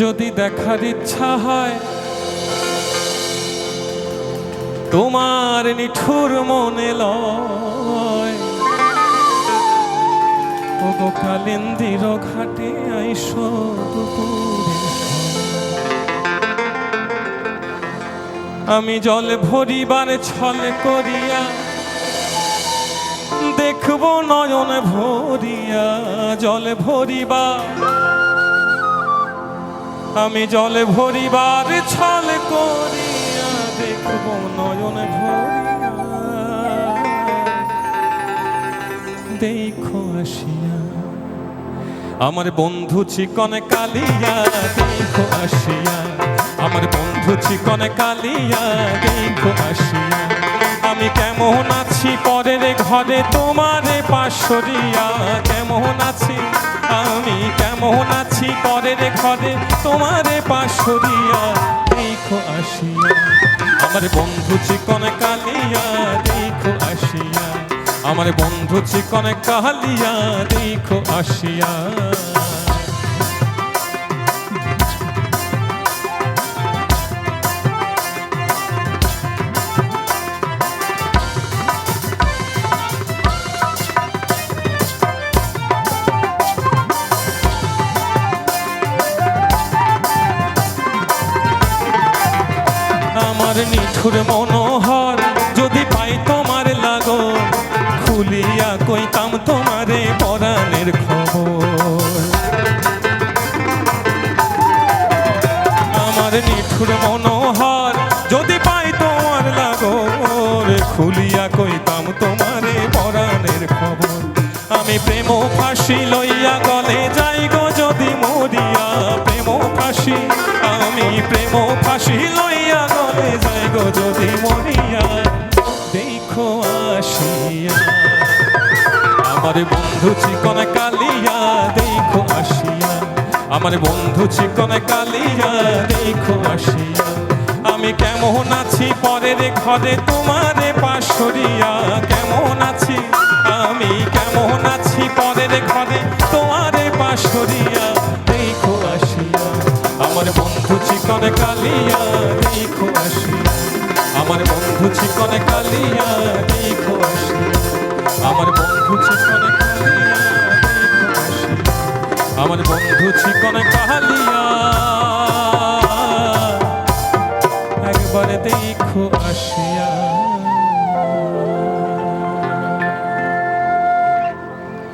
যদি দেখার ইচ্ছা হয়, তোমার নিঠুর মনে লয়। ও গো কালিন্দির ঘাটে আইসো আমি জল ভরিবার ছল করিয়া, দেখব নয়ন ভরিয়া, জল ভরিবা আমি জলে ভরিবার ছল করিয়া দেখব নয়ন ভরিয়া। দেখো আসিয়া, আমার বন্ধু চিকন কালিয়া, দেখো আসিয়া। আমার বন্ধু চিকন কালিয়া, দেখো আসিয়া। আমি কেমন আছি পরের ঘরে তোমারে পাশরিয়া? কেমন আছি? আমি কেমন আছি ঘরে তোমারে পাশরিয়া দেখো আসিয়া। আমার বন্ধু চিকন কালিয়া, দেখো আসিয়া। আমার বন্ধু চিকন কালিয়া, দেখো আসিয়া। নিঠুর মনোহর যদি পাই তোমার লাগো খুলিয়া কইতাম তোমারে পরাণের খবর। আমার নিঠুর মনোহর যদি পাই তোমার লাগর, খুলিয়া কইতাম তোমারে পরাণের খবর। আমি প্রেম ফাঁসি লইয়া যদি মরিয়া, দেখো আসিয়া। আমার বন্ধু চিকন কালিয়া, দেখো আসিয়া। আমার বন্ধু চিকন কালিয়া, দেখো আসিয়া। আমি কেমন আছি পরের ঘরে তোমারে পাশরিয়া? কেমন আছি? আমি কেমন আছি পরের ঘরে তোমারে পাশরিয়া? দেখো আসিয়া। আমার বন্ধু চিকন কালিয়া খালিয়া দেখো আমার আমার কাহালিয়া একবারে দেখো আসিয়া।